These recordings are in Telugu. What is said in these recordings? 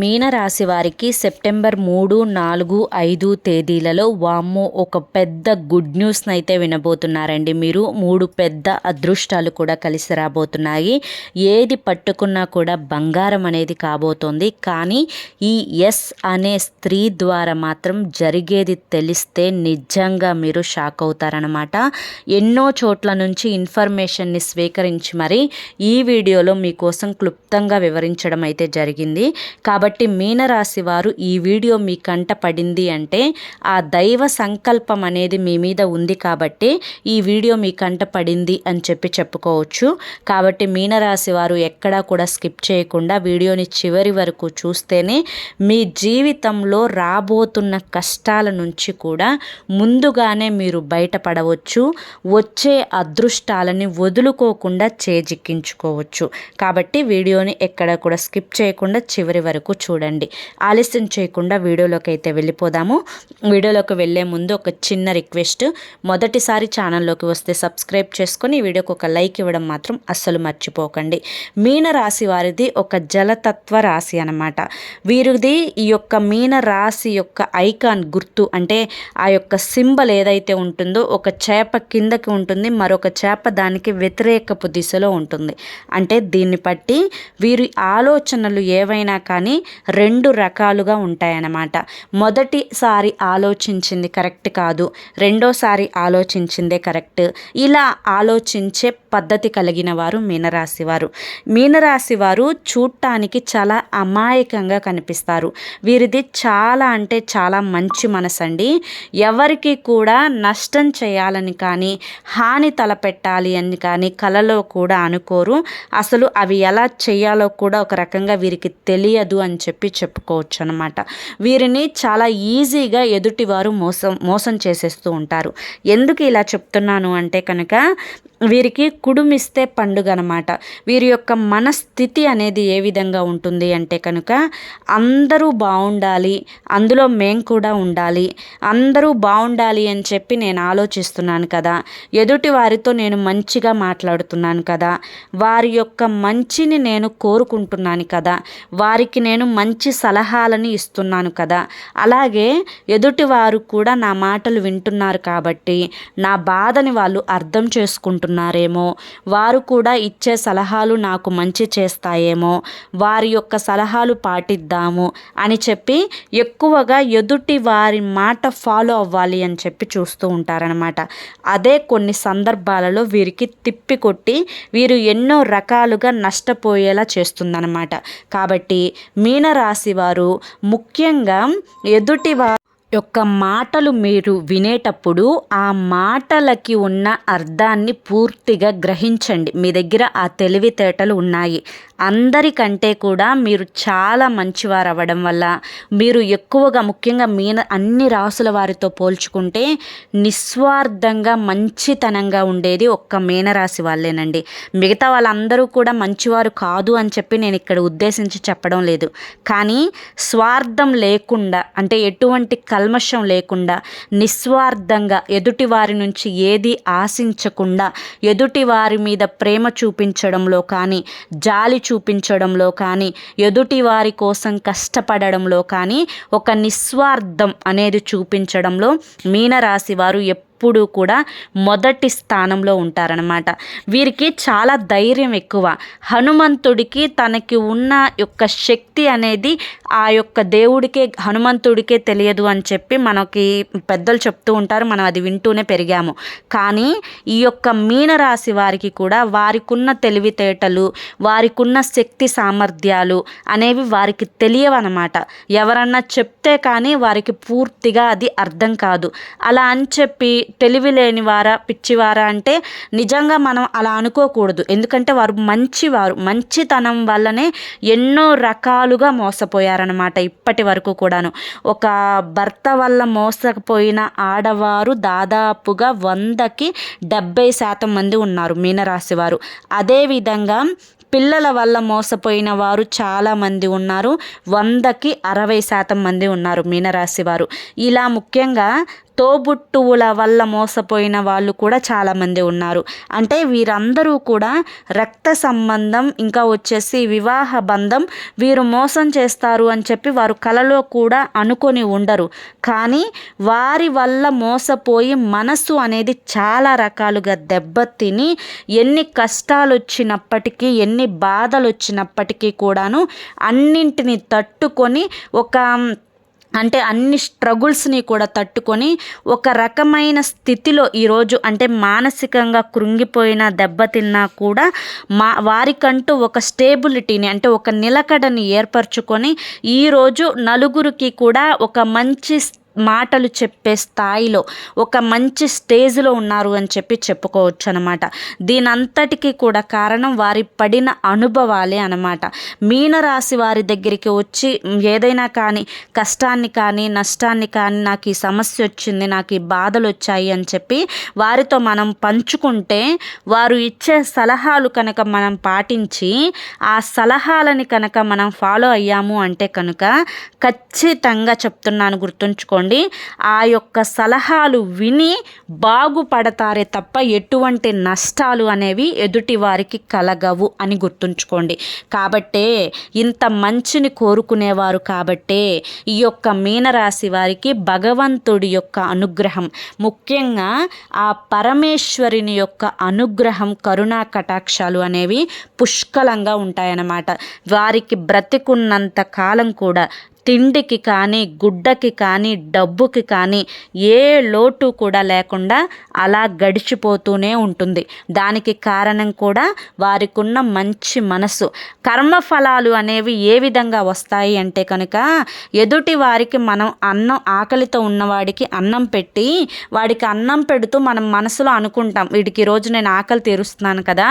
మీనరాశి వారికి సెప్టెంబర్ మూడు నాలుగు ఐదు తేదీలలో వామ్మో ఒక పెద్ద గుడ్ న్యూస్ని అయితే వినబోతున్నారండి. మీరు మూడు పెద్ద అదృష్టాలు కూడా కలిసి రాబోతున్నాయి. ఏది పట్టుకున్నా కూడా బంగారం అనేది కాబోతోంది. కానీ ఈ ఎస్ అనే స్త్రీ ద్వారా మాత్రం జరిగేది తెలిస్తే నిజంగా మీరు షాక్ అవుతారనమాట ఎన్నో చోట్ల నుంచి ఇన్ఫర్మేషన్ని స్వీకరించి మరి ఈ వీడియోలో మీకోసం క్లుప్తంగా వివరించడం అయితే జరిగింది. కాబట్టి కాబట్టి మీనరాశి వారు ఈ వీడియో మీ కంట పడింది అంటే ఆ దైవ సంకల్పం అనేది మీ మీద ఉంది కాబట్టి ఈ వీడియో మీ కంట పడింది అని చెప్పి చెప్పుకోవచ్చు. కాబట్టి మీనరాశి వారు ఎక్కడా కూడా స్కిప్ చేయకుండా వీడియోని చివరి వరకు చూస్తేనే మీ జీవితంలో రాబోతున్న కష్టాల నుంచి కూడా ముందుగానే మీరు బయటపడవచ్చు. వచ్చే అదృష్టాలని వదులుకోకుండా చేజిక్కించుకోవచ్చు. కాబట్టి వీడియోని ఎక్కడ కూడా స్కిప్ చేయకుండా చివరి వరకు వరకు చూడండి. ఆలస్యం చేయకుండా వీడియోలోకి అయితే వెళ్ళిపోదాము. వీడియోలోకి వెళ్ళే ముందు ఒక చిన్న రిక్వెస్ట్. మొదటిసారి ఛానల్లోకి వస్తే సబ్స్క్రైబ్ చేసుకొని వీడియోకి ఒక లైక్ ఇవ్వడం మాత్రం అస్సలు మర్చిపోకండి. మీన రాశి వారిది ఒక జలతత్వ రాశి అనమాట వీరిది ఈ యొక్క మీన రాశి యొక్క ఐకాన్ గుర్తు అంటే ఆ యొక్క సింబల్ ఏదైతే ఉంటుందో ఒక చేప కిందకి ఉంటుంది మరొక చేప దానికి వ్యతిరేకపు దిశలో ఉంటుంది. అంటే దీన్ని బట్టి వీరి ఆలోచనలు ఏవైనా కానీ రెండు రకాలుగా ఉంటాయన్నమాట. మొదటిసారి ఆలోచించింది కరెక్ట్ కాదు. రెండోసారి ఆలోచించిందే కరెక్ట్. ఇలా ఆలోచించే పద్ధతి కలిగిన వారు మీనరాశి వారు. మీనరాశి వారు చూడటానికి చాలా అమాయకంగా కనిపిస్తారు. వీరిది చాలా అంటే చాలా మంచి మనసు అండి ఎవరికి కూడా నష్టం చేయాలని కానీ హాని తలపెట్టాలి అని కానీ కలలో కూడా అనుకోరు. అసలు అవి ఎలా చేయాలో కూడా ఒక రకంగా వీరికి తెలియదు అని చెప్పి చెప్పుకోవచ్చు అనమాట వీరిని చాలా ఈజీగా ఎదుటివారు మోసం మోసం చేసేస్తూ ఉంటారు. ఎందుకు ఇలా చెప్తున్నాను అంటే కనుక వీరికి కుడుమిస్తే పండుగ అనమాట వీరి యొక్క మనస్థితి అనేది ఏ విధంగా ఉంటుంది అంటే కనుక అందరూ బాగుండాలి అందులో మేం కూడా ఉండాలి అందరూ బాగుండాలి అని చెప్పి నేను ఆలోచిస్తున్నాను కదా. ఎదుటి వారితో నేను మంచిగా మాట్లాడుతున్నాను కదా. వారి యొక్క మంచిని నేను కోరుకుంటున్నాను కదా. వారికి నేను నేను మంచి సలహాలని ఇస్తున్నాను కదా. అలాగే ఎదుటివారు కూడా నా మాటలు వింటున్నారు కాబట్టి నా బాధని వాళ్ళు అర్థం చేసుకుంటున్నారేమో. వారు కూడా ఇచ్చే సలహాలు నాకు మంచి చేస్తాయేమో. వారి యొక్క సలహాలు పాటిద్దాము అని చెప్పి ఎక్కువగా ఎదుటి వారి మాట ఫాలో అవ్వాలి అని చెప్పి చూస్తూ ఉంటారనమాట అదే కొన్ని సందర్భాలలో వీరికి తిప్పి కొట్టి వీరు ఎన్నో రకాలుగా నష్టపోయేలా చేస్తుందన్నమాట. కాబట్టి మీనరాశి వారు ముఖ్యంగా ఎదుటి వారు యొక్క మాటలు మీరు వినేటప్పుడు ఆ మాటలకి ఉన్న అర్థాన్ని పూర్తిగా గ్రహించండి. మీ దగ్గర ఆ తెలివితేటలు ఉన్నాయి. అందరికంటే కూడా మీరు చాలా మంచివారు అవ్వడం వల్ల మీరు ఎక్కువగా ముఖ్యంగా మీన అన్ని రాసుల వారితో పోల్చుకుంటే నిస్వార్థంగా మంచితనంగా ఉండేది ఒక్క మీనరాశి వాళ్ళేనండి. మిగతా వాళ్ళందరూ కూడా మంచివారు కాదు అని చెప్పి నేను ఇక్కడ ఉద్దేశించి చెప్పడం లేదు. కానీ స్వార్థం లేకుండా అంటే ఎటువంటి కల్మషం లేకుండా నిస్వార్థంగా ఎదుటివారి నుంచి ఏది ఆశించకుండా ఎదుటి వారి మీద ప్రేమ చూపించడంలో కానీ జాలి చూపించడంలో కానీ ఎదుటివారి కోసం కష్టపడడంలో కానీ ఒక నిస్వార్థం అనేది చూపించడంలో మీనరాశి వారు ఎప్పుడు కూడా మొదటి స్థానంలో ఉంటారనమాట వీరికి చాలా ధైర్యం ఎక్కువ. హనుమంతుడికి తనకి ఉన్న యొక్క శక్తి అనేది ఆ యొక్క దేవుడికే హనుమంతుడికే తెలియదు అని చెప్పి మనకి పెద్దలు చెప్తూ ఉంటారు. మనం అది వింటూనే పెరిగాము. కానీ ఈ యొక్క మీనరాశి వారికి కూడా వారికి ఉన్న తెలివితేటలు వారికి ఉన్న శక్తి సామర్థ్యాలు అనేవి వారికి తెలియవన్నమాట. ఎవరన్నా చెప్తే కానీ వారికి పూర్తిగా అది అర్థం కాదు. అలా అని చెప్పి తెలివి లేని వారా పిచ్చివారా అంటే నిజంగా మనం అలా అనుకోకూడదు. ఎందుకంటే వారు మంచివారు. మంచితనం వల్లనే ఎన్నో రకాలుగా మోసపోయారనమాట ఇప్పటి వరకు కూడాను. ఒక భర్త వల్ల మోసపోయిన ఆడవారు దాదాపుగా వందకి డెబ్బై శాతం మంది ఉన్నారు మీనరాశి వారు. అదేవిధంగా పిల్లల వల్ల మోసపోయిన వారు చాలామంది ఉన్నారు. వందకి అరవై శాతం మంది ఉన్నారు మీనరాశి వారు. ఇలా ముఖ్యంగా తోబుట్టువుల వల్ల మోసపోయిన వాళ్ళు కూడా చాలామంది ఉన్నారు. అంటే వీరందరూ కూడా రక్త సంబంధం ఇంకా వచ్చేసి వివాహ బంధం వీరు మోసం చేస్తారు అని చెప్పి వారు కలలో కూడా అనుకొని ఉండరు. కానీ వారి వల్ల మోసపోయి మనస్సు అనేది చాలా రకాలుగా దెబ్బతిని ఎన్ని కష్టాలు వచ్చినప్పటికీ ఎన్ని బాధలు వచ్చినప్పటికీ కూడాను అన్నింటిని తట్టుకొని ఒక అంటే అన్ని స్ట్రగుల్స్ని కూడా తట్టుకొని ఒక రకమైన స్థితిలో ఈరోజు అంటే మానసికంగా కృంగిపోయిన దెబ్బతిన్నా కూడా మా వారికంటూ ఒక స్టేబిలిటీని అంటే ఒక నిలకడని ఏర్పరచుకొని ఈరోజు నలుగురికి కూడా ఒక మంచి మాటలు చెప్పే స్థాయిలో ఒక మంచి స్టేజ్లో ఉన్నారు అని చెప్పి చెప్పుకోవచ్చు అనమాట దీనంతటికీ కూడా కారణం వారి పడిన అనుభవాలే అనమాట. మీనరాశి వారి దగ్గరికి వచ్చి ఏదైనా కానీ కష్టాన్ని కానీ నష్టాన్ని కానీ నాకు ఈ సమస్య వచ్చింది నాకు ఈ బాధలు వచ్చాయి అని చెప్పి వారితో మనం పంచుకుంటే వారు ఇచ్చే సలహాలు కనుక మనం పాటించి ఆ సలహాలని కనుక మనం ఫాలో అయ్యాము అంటే కనుక ఖచ్చితంగా చెప్తున్నాను గుర్తుంచుకోండి. అనుకోండి ఆ యొక్క సలహాలు విని బాగుపడతారే తప్ప ఎటువంటి నష్టాలు అనేవి ఎదుటి వారికి కలగవు అని గుర్తుంచుకోండి. కాబట్టే ఇంత మంచిని కోరుకునేవారు కాబట్టే ఈ యొక్క మీనరాశి వారికి భగవంతుడి యొక్క అనుగ్రహం. ముఖ్యంగా ఆ పరమేశ్వరిని యొక్క అనుగ్రహం కరుణా కటాక్షాలు అనేవి పుష్కలంగా ఉంటాయన్నమాట. వారికి బ్రతికున్నంత కాలం కూడా తిండికి కానీ గుడ్డకి కానీ డబ్బుకి కానీ ఏ లోటు కూడా లేకుండా అలా గడిచిపోతూనే ఉంటుంది. దానికి కారణం కూడా వారికున్న మంచి మనసు. కర్మఫలాలు అనేవి ఏ విధంగా వస్తాయి అంటే కనుక ఎదుటి వారికి మనం అన్నం ఆకలితో ఉన్నవాడికి అన్నం పెట్టి వాడికి అన్నం పెడుతూ మనం మనసులో అనుకుంటాం వీడికి ఈరోజు నేను ఆకలి తీరుస్తున్నాను కదా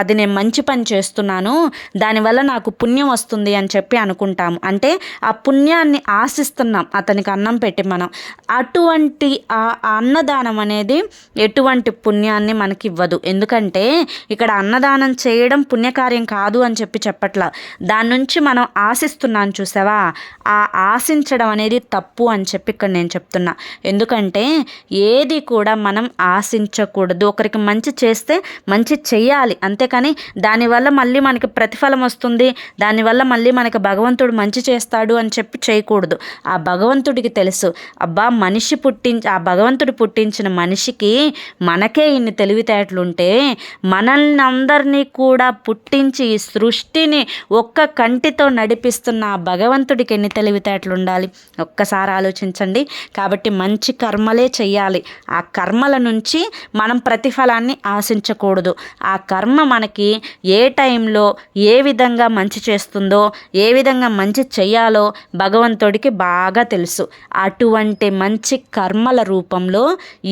అది నేను మంచి పని చేస్తున్నాను దానివల్ల నాకు పుణ్యం వస్తుంది అని చెప్పి అనుకుంటాము. అంటే ఆ పుణ్యాన్ని ఆశిస్తున్నాం. అతనికి అన్నం పెట్టి మనం. అటువంటి ఆ అన్నదానం అనేది ఎటువంటి పుణ్యాన్ని మనకి ఇవ్వదు ఎందుకంటే ఇక్కడ అన్నదానం చేయడం పుణ్యకార్యం కాదు అని చెప్పి చెప్పట్లా. దాని నుంచి మనం ఆశిస్తున్నాను చూసావా? ఆ ఆశించడం అనేది తప్పు అని చెప్పి ఇక్కడ నేను చెప్తున్నా. ఎందుకంటే ఏది కూడా మనం ఆశించకూడదు. ఒకరికి మంచి చేస్తే మంచి చెయ్యాలి. అంతేకాని దానివల్ల మళ్ళీ మనకి ప్రతిఫలం వస్తుంది. దానివల్ల మళ్ళీ మనకి భగవంతుడు మంచి చేస్తాడు అని చెప్పి చేయకూడదు. ఆ భగవంతుడికి తెలుసు. అబ్బా మనిషి పుట్టించి ఆ భగవంతుడు పుట్టించిన మనిషికి మనకే ఇన్ని తెలివితేటలుంటే మనల్ని అందరినీ కూడా పుట్టించి ఈ సృష్టిని ఒక్క కంటితో నడిపిస్తున్న ఆ భగవంతుడికి ఎన్ని తెలివితేటలు ఉండాలి ఒక్కసారి ఆలోచించండి. కాబట్టి మంచి కర్మలే చేయాలి ఆ కర్మల నుంచి మనం ప్రతిఫలాన్ని ఆశించకూడదు. ఆ కర్మ మనకి ఏ టైంలో ఏ విధంగా మంచి చేస్తుందో ఏ విధంగా మంచి చేయాలో భగవంతుడికి బాగా తెలుసు. అటువంటి మంచి కర్మల రూపంలో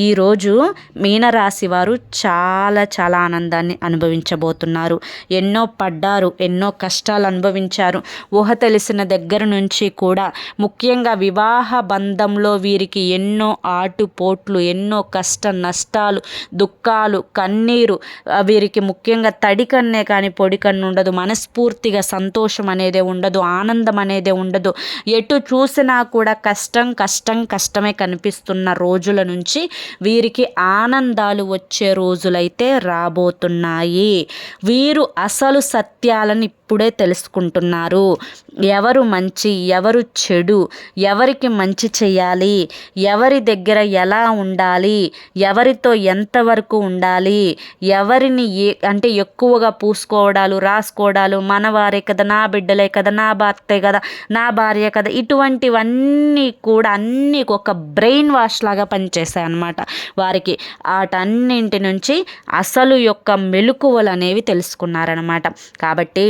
ఈరోజు మీనరాశి వారు చాలా చాలా ఆనందాన్ని అనుభవించబోతున్నారు. ఎన్నో పడ్డారు ఎన్నో కష్టాలు అనుభవించారు. ఊహ తెలిసిన దగ్గర నుంచి కూడా ముఖ్యంగా వివాహ బంధంలో వీరికి ఎన్నో ఆటుపోట్లు ఎన్నో కష్ట నష్టాలు దుఃఖాలు కన్నీరు వీరికి ముఖ్యంగా తడి కన్నే కానీ పొడి కన్ను ఉండదు మనస్ఫూర్తిగా సంతోషం అనేదే ఉండదు ఆనందం అనేదే ఉండదు. ఎటు చూసినా కూడా కష్టం కష్టం కష్టమే కనిపిస్తున్న రోజుల నుంచి వీరికి ఆనందాలు వచ్చే రోజులైతే రాబోతున్నాయి. వీరు అసలు సత్యాలని ఇప్పుడే తెలుసుకుంటున్నారు. ఎవరు మంచి ఎవరు చెడు ఎవరికి మంచి చేయాలి ఎవరి దగ్గర ఎలా ఉండాలి ఎవరితో ఎంతవరకు ఉండాలి ఎవరిని ఏ అంటే ఎక్కువగా పూసుకోవడాలు రాసుకోవడాలు మనవారే కదా నా బిడ్డలే కదా నా భర్తే కదా నా భార్య కదా ఇటువంటివన్నీ కూడా అన్నీ ఒక బ్రెయిన్ వాష్ లాగా పనిచేస్తాయి అన్నమాట. వారికి వాటన్నింటి నుంచి అసలు యొక్క మెలకువలు అనేవి తెలుసుకున్నారనమాట కాబట్టి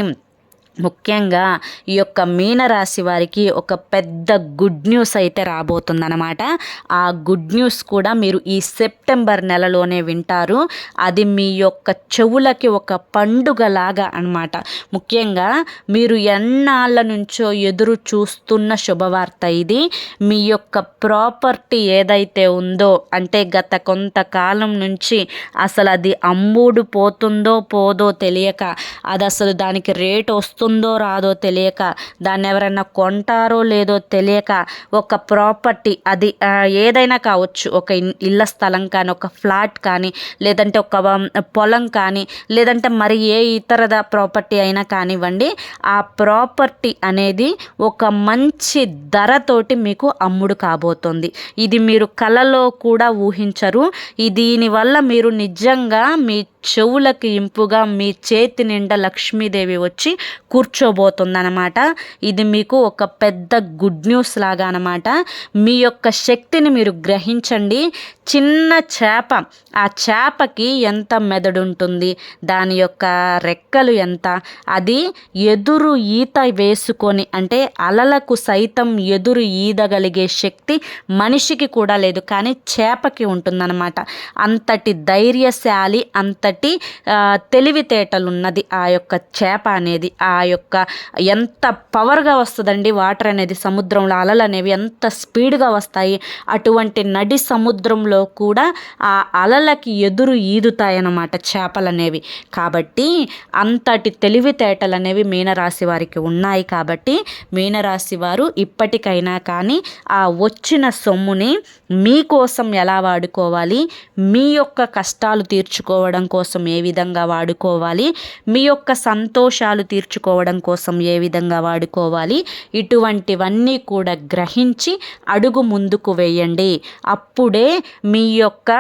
ముఖ్యంగా ఈ యొక్క మీనరాశి వారికి ఒక పెద్ద గుడ్ న్యూస్ అయితే రాబోతుందనమాట ఆ గుడ్ న్యూస్ కూడా మీరు ఈ సెప్టెంబర్ నెలలోనే వింటారు. అది మీ యొక్క చెవులకి ఒక పండుగలాగా అనమాట ముఖ్యంగా మీరు ఎన్నాళ్ళ నుంచో ఎదురు చూస్తున్న శుభవార్త ఇది. మీ యొక్క ప్రాపర్టీ ఏదైతే ఉందో అంటే గత కొంతకాలం నుంచి అసలు అది అమ్ముడు పోతుందో పోదో తెలియక అది అసలు దానికి రేట్ వస్తుందో వస్తుందో రాదో తెలియక దాన్ని ఎవరైనా కొంటారో లేదో తెలియక ఒక ప్రాపర్టీ అది ఏదైనా కావచ్చు. ఒక ఇళ్ళ స్థలం కానీ ఒక ఫ్లాట్ కానీ లేదంటే ఒక పొలం కానీ లేదంటే మరి ఏ ఇతరద ప్రాపర్టీ అయినా కానివ్వండి ఆ ప్రాపర్టీ అనేది ఒక మంచి ధరతోటి మీకు అమ్ముడు కాబోతుంది. ఇది మీరు కలలో కూడా ఊహించరు. దీనివల్ల మీరు నిజంగా మీ చెవులకి ఇంపుగా మీ చేతి నిండా లక్ష్మీదేవి వచ్చి కూర్చోబోతుందనమాట ఇది మీకు ఒక పెద్ద గుడ్ న్యూస్ లాగా అనమాట మీ యొక్క శక్తిని మీరు గ్రహించండి. చిన్న చేప ఆ చేపకి ఎంత మెదడు ఉంటుంది దాని యొక్క రెక్కలు ఎంత? అది ఎదురు ఈత వేసుకొని అంటే అలలకు సైతం ఎదురు ఈదగలిగే శక్తి మనిషికి కూడా లేదు కానీ చేపకి ఉంటుందన్నమాట. అంతటి ధైర్యశాలి అంతటి తెలివితేటలు తెలివితేటలున్నది. ఆ యొక్క చేప అనేది ఆ యొక్క ఎంత పవర్గా వస్తుందండి వాటర్ అనేది సముద్రంలో అలలు అనేవి ఎంత స్పీడ్గా వస్తాయి అటువంటి నడి సముద్రంలో కూడా ఆ అలలకి ఎదురు ఈదుతాయన్నమాట చేపలు అనేవి. కాబట్టి అంతటి తెలివితేటలు అనేవి మీనరాశి వారికి ఉన్నాయి కాబట్టి మీనరాశి వారు ఇప్పటికైనా కానీ ఆ వచ్చిన సొమ్ముని మీకోసం ఎలా వాడుకోవాలి? మీ యొక్క కష్టాలు తీర్చుకోవడం కోసం ఏ విధంగా వాడుకోవాలి? మీ యొక్క సంతోషాలు తీర్చుకోవడం కోసం ఏ విధంగా వాడుకోవాలి? ఇటువంటివన్నీ కూడా గ్రహించి అడుగు ముందుకు వేయండి. అప్పుడే మీ యొక్క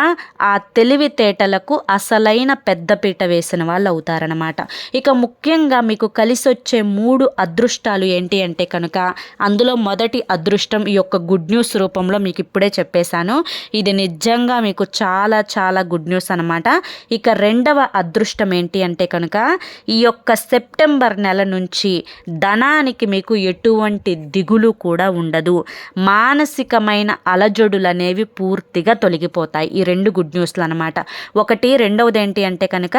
ఆ తెలివితేటలకు అసలైన పెద్దపీట వేసిన వాళ్ళు అవుతారనమాట ఇక ముఖ్యంగా మీకు కలిసి వచ్చే మూడు అదృష్టాలు ఏంటి అంటే కనుక అందులో మొదటి అదృష్టం ఈ యొక్క గుడ్ న్యూస్ రూపంలో మీకు ఇప్పుడే చేశాను. ఇది నిజంగా మీకు చాలా చాలా గుడ్ న్యూస్ అనమాట ఇక రెండవ అదృష్టం ఏంటి అంటే కనుక ఈ యొక్క సెప్టెంబర్ నెల నుంచి ధనానికి మీకు ఎటువంటి దిగులు కూడా ఉండదు. మానసికమైన అలజడులు అనేవి పూర్తిగా తొలగిపోతాయి. ఈ రెండు గుడ్ న్యూస్లు అనమాట ఒకటి రెండవది ఏంటి అంటే కనుక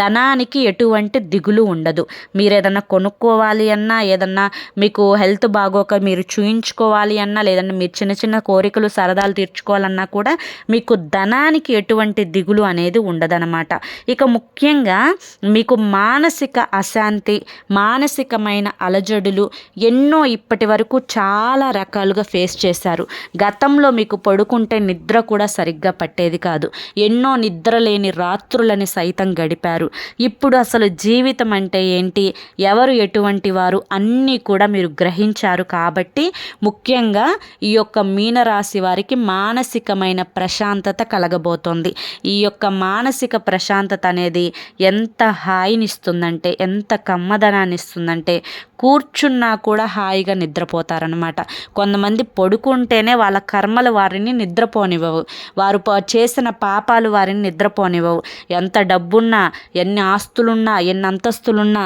ధనానికి ఎటువంటి దిగులు ఉండదు. మీరు ఏదన్నా కొనుక్కోవాలి అన్నా ఏదన్నా మీకు హెల్త్ బాగోక మీరు చూయించుకోవాలి అన్నా లేదన్నా మీరు చిన్న చిన్న కోరికలు సరదాలు తీర్చుకోవాలన్నా కూడా మీకు ధనానికి ఎటువంటి దిగులు అనేది ఉండదనమాట ఇక ముఖ్యంగా మీకు మానసిక అశాంతి మానసికమైన అలజడులు ఎన్నో ఇప్పటి వరకు చాలా రకాలుగా ఫేస్ చేశారు. గతంలో మీకు పడుకుంటే నిద్ర కూడా సరిగ్గా పట్టేది కాదు. ఎన్నో నిద్ర లేని రాత్రులని సైతం గడిపారు. ఇప్పుడు అసలు జీవితం అంటే ఏంటి? ఎవరు ఎటువంటి వారు? అన్నీ కూడా మీరు గ్రహించారు కాబట్టి ముఖ్యంగా ఈ యొక్క మీనరాశి వారికి మానసికమైన ప్రశాంతత కలగబోతోంది. ఈ యొక్క మానసిక ప్రశాంతత అనేది ఎంత హాయినిస్తుందంటే ఎంత కమ్మదనాన్ని ఇస్తుందంటే కూర్చున్నా కూడా హాయిగా నిద్రపోతారనమాట కొంతమంది పడుకుంటేనే వాళ్ళ కర్మలు వారిని నిద్రపోనివ్వవు. వారు చేసిన పాపాలు వారిని నిద్రపోనివ్వవు. ఎంత డబ్బున్నా ఎన్ని ఆస్తులున్నా ఎన్ని అంతస్తులున్నా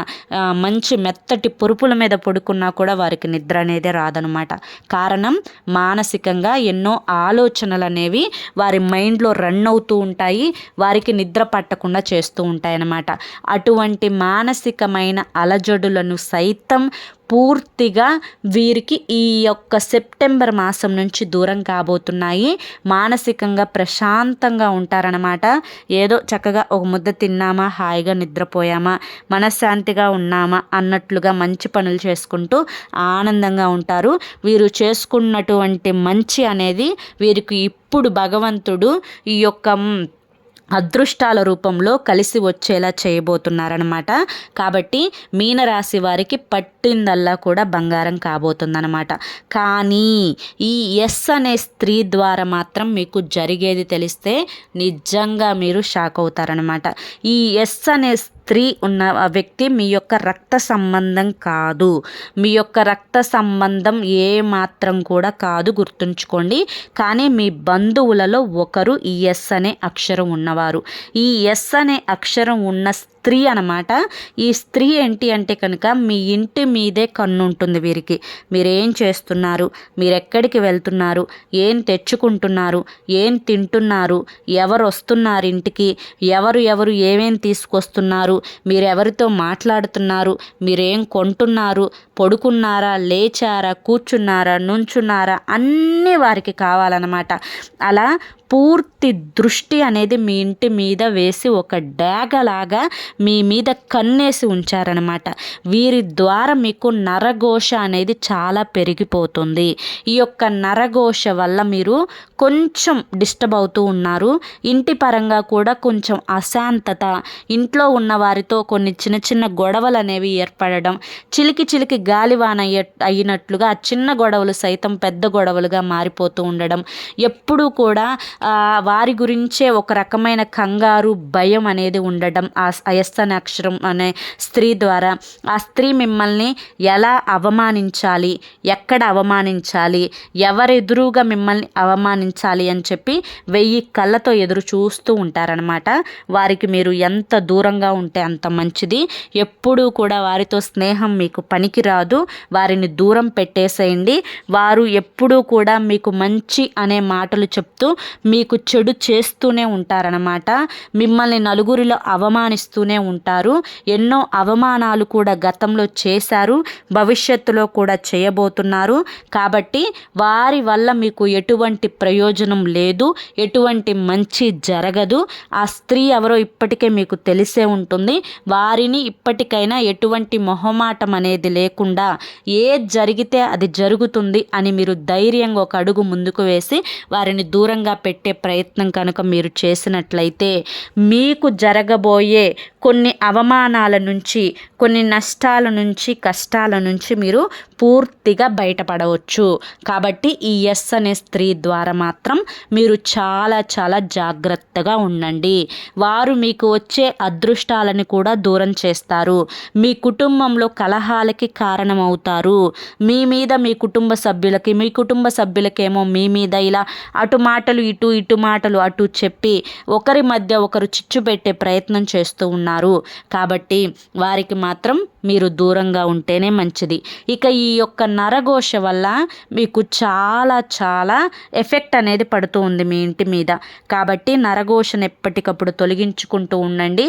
మంచి మెత్తటి పురుపుల మీద పడుకున్నా కూడా వారికి నిద్ర అనేది రాదనమాట కారణం మానసికంగా ఎన్నో ఆ ఆలోచనలు అనేవి వారి మైండ్లో రన్ అవుతూ ఉంటాయి వారికి నిద్ర పట్టకుండా చేస్తూ ఉంటాయన్నమాట. అటువంటి మానసికమైన అలజడులను సైతం పూర్తిగా వీరికి ఈ యొక్క సెప్టెంబర్ మాసం నుంచి దూరం కాబోతున్నాయి. మానసికంగా ప్రశాంతంగా ఉంటారనమాట ఏదో చక్కగా ఒక ముద్ద తిన్నామా హాయిగా నిద్రపోయామా మనశ్శాంతిగా ఉన్నామా అన్నట్లుగా మంచి పనులు చేసుకుంటూ ఆనందంగా ఉంటారు. వీరు చేసుకున్నటువంటి మంచి అనేది వీరికి ఇప్పుడు భగవంతుడు ఈ యొక్క అదృష్టాల రూపంలో కలిసి వచ్చేలా చేయబోతున్నారనమాట కాబట్టి మీనరాశి వారికి పట్టిందల్లా కూడా బంగారం కాబోతుందనమాట కానీ ఈ ఎస్ అనే స్త్రీ ద్వారా మాత్రం మీకు జరిగేది తెలిస్తే నిజంగా మీరు షాక్ అవుతారనమాట ఈ ఎస్ అనే స్త్రీ ఉన్న వ్యక్తి మీ యొక్క రక్త సంబంధం కాదు. మీ యొక్క రక్త సంబంధం ఏ మాత్రం కూడా కాదు గుర్తుంచుకోండి. కానీ మీ బంధువులలో ఒకరు ఈ ఎస్ అనే అక్షరం ఉన్నవారు. ఈ ఎస్ అనే అక్షరం ఉన్న స్త్రీ అనమాట ఈ స్త్రీ ఏంటి అంటే కనుక మీ ఇంటి మీదే కన్ను ఉంటుంది వీరికి. మీరేం చేస్తున్నారు? మీరు ఎక్కడికి వెళ్తున్నారు? ఏం తెచ్చుకుంటున్నారు? ఏం తింటున్నారు? ఎవరు వస్తున్నారు ఇంటికి? ఎవరు ఎవరు ఏమేం తీసుకొస్తున్నారు? మీరు ఎవరితో మాట్లాడుతున్నారు? మీరేం కొంటున్నారు? పడుకున్నారా? లేచారా? కూర్చున్నారా? నుంచున్నారా? అన్నీ వారికి కావాలన్నమాట. అలా పూర్తి దృష్టి అనేది మీ ఇంటి మీద వేసి ఒక డాగలాగా మీ మీద కన్నేసి ఉంచారనమాట వీరి ద్వారా మీకు నరఘోష అనేది చాలా పెరిగిపోతుంది. ఈ యొక్క నరఘోష వల్ల మీరు కొంచెం డిస్టర్బ్ అవుతూ ఉన్నారు. ఇంటి పరంగా కూడా కొంచెం అశాంతత ఇంట్లో ఉన్న వారితో కొన్ని చిన్న చిన్న గొడవలు అనేవి ఏర్పడడం చిలికి చిలికి గాలివాన అయినట్లుగా చిన్న గొడవలు సైతం పెద్ద గొడవలుగా మారిపోతూ ఉండడం ఎప్పుడూ కూడా వారి గురించే ఒక రకమైన కంగారు భయం అనేది ఉండడం ఆ అయస్తనాక్షరం అనే స్త్రీ ద్వారా. ఆ స్త్రీ మిమ్మల్ని ఎలా అవమానించాలి? ఎక్కడ అవమానించాలి? ఎవరెదురుగా మిమ్మల్ని అవమానించాలి అని చెప్పి వెయ్యి కళ్ళతో ఎదురు చూస్తూ ఉంటారనమాట వారికి మీరు ఎంత దూరంగా ఉంటే అంత మంచిది. ఎప్పుడూ కూడా వారితో స్నేహం మీకు పనికిరాదు. వారిని దూరం పెట్టేసేయండి. వారు ఎప్పుడూ కూడా మీకు మంచి అనే మాటలు చెప్తూ మీకు చెడు చేస్తూనే ఉంటారనమాట మిమ్మల్ని నలుగురిలో అవమానిస్తూనే ఉంటారు. ఎన్నో అవమానాలు కూడా గతంలో చేశారు. భవిష్యత్తులో కూడా చేయబోతున్నారు. కాబట్టి వారి వల్ల మీకు ఎటువంటి ప్రయోజనం లేదు. ఎటువంటి మంచి జరగదు. ఆ స్త్రీ ఎవరో ఇప్పటికే మీకు తెలిసే ఉంటుంది. వారిని ఇప్పటికైనా ఎటువంటి మొహమాటం అనేది లేకుండా ఏ జరిగితే అది జరుగుతుంది అని మీరు ధైర్యంగా ఒక అడుగు ముందుకు వేసి వారిని దూరంగా పెట్టి పెట్టే ప్రయత్నం కనుక మీరు చేసినట్లయితే మీకు జరగబోయే కొన్ని అవమానాల నుంచి కొన్ని నష్టాల నుంచి కష్టాల నుంచి మీరు పూర్తిగా బయటపడవచ్చు. కాబట్టి ఈ ఎస్ అనే స్త్రీ ద్వారా మాత్రం మీరు చాలా చాలా జాగ్రత్తగా ఉండండి. వారు మీకు వచ్చే అదృష్టాలని కూడా దూరం చేస్తారు. మీ కుటుంబంలో కలహాలకి కారణమవుతారు. మీ మీద మీ కుటుంబ సభ్యులకి మీ కుటుంబ సభ్యులకేమో మీ మీద ఇలా అటు మాటలు ఇటు ఇటు మాటలు అటు చెప్పి ఒకరి మధ్య ఒకరు చిచ్చు పెట్టే ప్రయత్నం చేస్తూ ఉన్నారు. కాబట్టి వారికి మా మాత్రం మీరు దూరంగా ఉంటేనే మంచిది. ఇక ఈ యొక్క నరఘోష వల్ల మీకు చాలా చాలా ఎఫెక్ట్ అనేది పడుతూ ఉంది మీ ఇంటి మీద. కాబట్టి నరఘోషను ఎప్పటికప్పుడు తొలగించుకుంటూ ఉండండి.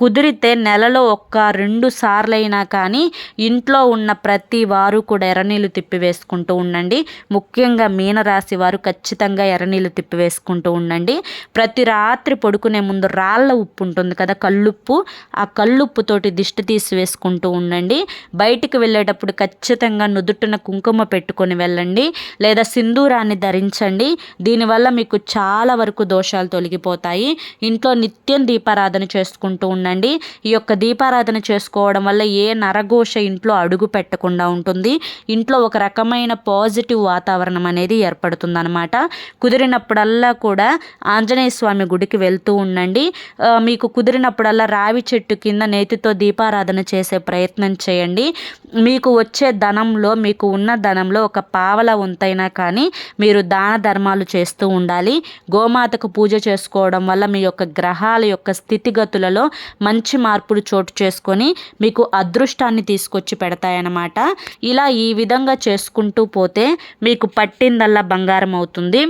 కుదిరితే నెలలో ఒక్క రెండు సార్లైనా కానీ ఇంట్లో ఉన్న ప్రతి వారు కూడా ఎర్రనీళ్ళు తిప్పివేసుకుంటూ ఉండండి. ముఖ్యంగా మీనరాశి వారు ఖచ్చితంగా ఎర్రనీళ్ళు తిప్పివేసుకుంటూ ఉండండి. ప్రతి రాత్రి పడుకునే ముందు రాళ్ళ ఉప్పు ఉంటుంది కదా కల్లుప్పు ఆ కల్లుప్పుతోటి దిష్టి తీసి వేసుకుంటూ ఉండండి. బయటికి వెళ్ళేటప్పుడు ఖచ్చితంగా నుదుటిన కుంకుమ పెట్టుకొని వెళ్ళండి. లేదా సింధూరాన్ని ధరించండి. దీనివల్ల మీకు చాలా వరకు దోషాలు తొలగిపోతాయి. ఇంట్లో నిత్యం దీపారాధన చేసుకుంటూ ఉండండి. ఉండండి ఈ యొక్క దీపారాధన చేసుకోవడం వల్ల ఏ నరఘోష ఇంట్లో అడుగు పెట్టకుండా ఉంటుంది. ఇంట్లో ఒక రకమైన పాజిటివ్ వాతావరణం అనేది ఏర్పడుతుందనమాట కుదిరినప్పుడల్లా కూడా ఆంజనేయ స్వామి గుడికి వెళ్తూ ఉండండి. మీకు కుదిరినప్పుడల్లా రావి చెట్టు కింద నేతితో దీపారాధన చేసే ప్రయత్నం చేయండి. మీకు వచ్చే ధనంలో మీకు ఉన్న ధనంలో ఒక పావల వంతైనా కానీ మీరు దాన ధర్మాలు చేస్తూ ఉండాలి. గోమాతకు పూజ చేసుకోవడం వల్ల మీ యొక్క గ్రహాల యొక్క స్థితిగతులలో మంచి మార్పులు చోటు చేసుకొని మీకు అదృష్టాన్ని తీసుకొచ్చి పెడతాయన్నమాట. ఇలా ఈ విధంగా చేసుకుంటూ పోతే మీకు పట్టిందల్లా బంగారం అవుతుంది.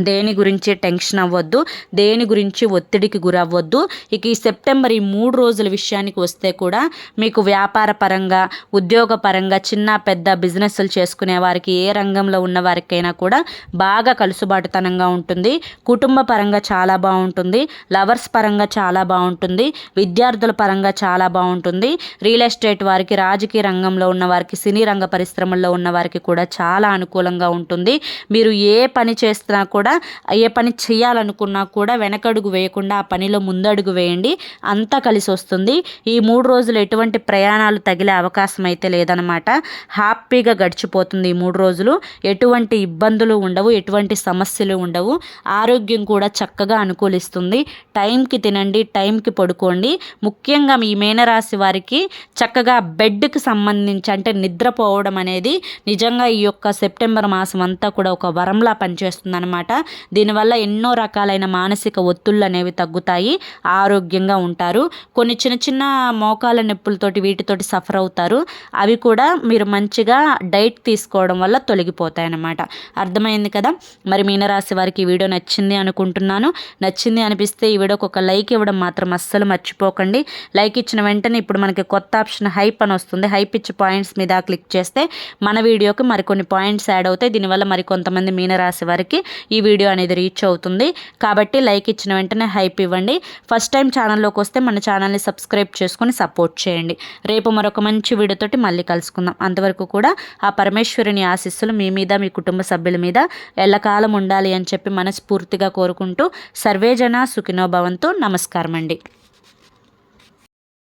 దేని గురించి టెన్షన్ అవ్వద్దు దేని గురించి ఒత్తిడికి గురవ్వద్దు. ఇక ఈ సెప్టెంబర్ ఈ మూడు రోజుల విషయానికి వస్తే కూడా మీకు వ్యాపార పరంగా ఉద్యోగ పరంగా చిన్న పెద్ద బిజినెస్లు చేసుకునే వారికి ఏ రంగంలో ఉన్న వారికైనా కూడా బాగా కలుసుబాటుతనంగా ఉంటుంది. కుటుంబ పరంగా చాలా బాగుంటుంది. లవర్స్ పరంగా చాలా బాగుంటుంది. విద్యార్థుల పరంగా చాలా బాగుంటుంది. రియల్ ఎస్టేట్ వారికి రాజకీయ రంగంలో ఉన్న వారికి సినీ రంగ పరిశ్రమల్లో ఉన్న వారికి కూడా చాలా అనుకూలంగా ఉంటుంది. మీరు ఏ పని చేస్తున్నా కూడా కూడా ఏ పని చేయాలనుకున్నా కూడా వెనకడుగు వేయకుండా ఆ పనిలో ముందడుగు వేయండి. అంతా కలిసి వస్తుంది. ఈ మూడు రోజులు ఎటువంటి ప్రయాణాలు తగిలే అవకాశం అయితే లేదనమాట హ్యాపీగా గడిచిపోతుంది ఈ మూడు రోజులు. ఎటువంటి ఇబ్బందులు ఉండవు ఎటువంటి సమస్యలు ఉండవు. ఆరోగ్యం కూడా చక్కగా అనుకూలిస్తుంది. టైంకి తినండి టైంకి పడుకోండి. ముఖ్యంగా మీ మేనరాశి వారికి చక్కగా బెడ్కి సంబంధించి అంటే నిద్రపోవడం అనేది నిజంగా ఈ యొక్క సెప్టెంబర్ మాసం అంతా కూడా ఒక వరంలా పనిచేస్తుంది అనమాట దీనివల్ల ఎన్నో రకాలైన మానసిక ఒత్తుళ్ళు అనేవి తగ్గుతాయి. ఆరోగ్యంగా ఉంటారు. కొన్ని చిన్న చిన్న మోకాల నొప్పులతోటి వీటితోటి సఫర్ అవుతారు. అవి కూడా మీరు మంచిగా డైట్ తీసుకోవడం వల్ల తొలగిపోతాయి అన్నమాట అర్థమైంది కదా? మరి మీనరాశి వారికి ఈ వీడియో నచ్చింది అనుకుంటున్నాను. నచ్చింది అనిపిస్తే ఈ వీడియోకి ఒక లైక్ ఇవ్వడం మాత్రం అస్సలు మర్చిపోకండి. లైక్ ఇచ్చిన వెంటనే ఇప్పుడు మనకి కొత్త ఆప్షన్ హైప్ అని వస్తుంది. హైప్ ఇచ్చి పాయింట్స్ మీద క్లిక్ చేస్తే మన వీడియోకి మరికొన్ని పాయింట్స్ యాడ్ అవుతాయి. దీనివల్ల మరి కొంతమంది మీనరాశి వారికి ఈ వీడియో అనేది రీచ్ అవుతుంది. కాబట్టి లైక్ ఇచ్చిన వెంటనే హైప్ ఇవ్వండి. ఫస్ట్ టైం ఛానల్లోకి వస్తే మన ఛానల్ని సబ్స్క్రైబ్ చేసుకొని సపోర్ట్ చేయండి. రేపు మరొక మంచి వీడియోతోటి మళ్ళీ కలుసుకుందాం. అంతవరకు కూడా ఆ పరమేశ్వరుని ఆశీస్సులు మీ మీద మీ కుటుంబ సభ్యుల మీద ఎల్లకాలం ఉండాలి అని చెప్పి మనస్ఫూర్తిగా కోరుకుంటూ సర్వేజన సుఖినోభవంతో నమస్కారం అండి